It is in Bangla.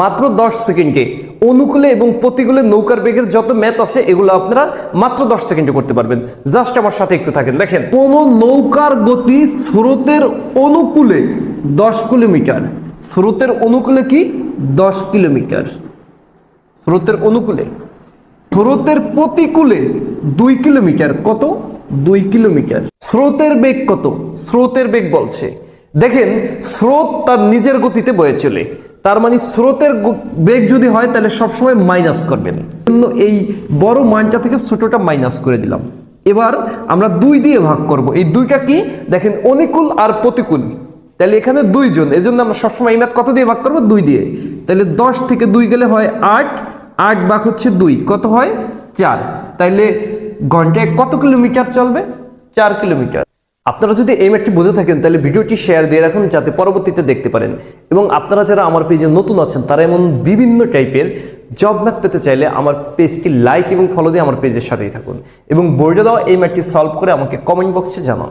মাত্র দশ সেকেন্ডে অনুকূলে এবং প্রতিকূলে নৌকার বেগের যত ম্যাথ আছে, এগুলো আপনারা মাত্র দশ সেকেন্ডে করতে পারবেন। জাস্ট আমার সাথে একটু থাকেন। দেখেন, কোন নৌকার গতি স্রোতের অনুকূলে দশ কিলোমিটার। স্রোতের অনুকূলে কি? দশ কিলোমিটার। স্রোতের অনুকূলে। স্রোতের প্রতিকূলে দুই কিলোমিটার কত? দুই কিলোমিটার। স্রোতের বেগ কত? স্রোতের বেগ বলছে। দেখেন, স্রোত তার নিজের গতিতে বয়ে চলে। তার মানে স্রোতের বেগ যদি হয়, তাহলে সবসময় মাইনাস করবেন জন্য এই বড় মানটা থেকে ছোটটা মাইনাস করে দিলাম। এবার আমরা দুই দিয়ে ভাগ করব। এই দুইটা কি? দেখেন, অনুকূল আর প্রতিকূল। তাহলে এখানে দুইজন এই জন্য আমরা সবসময় এই ম্যাথ কত দিয়ে ভাগ করব? দুই দিয়ে। তাহলে দশ থেকে দুই গেলে হয় আট। আট ভাগ হচ্ছে দুই। কত হয়? চার। তাইলে ঘন্টায় কত কিলোমিটার চলবে? চার কিলোমিটার। আপনারা যদি এই ম্যাটটি বুঝে থাকেন, তাহলে ভিডিওটি শেয়ার দিয়ে রাখুন যাতে পরবর্তীতে দেখতে পারেন। এবং আপনারা যারা আমার পেজে নতুন আছেন, তারা এমন বিভিন্ন টাইপের জব ম্যাথ পেতে চাইলে আমার পেজটি লাইক এবং ফলো দিয়ে আমার পেজের সাথেই থাকুন। এবং বোর্ডে দেওয়া এই ম্যাটটি সলভ করে আমাকে কমেন্ট বক্সে জানান।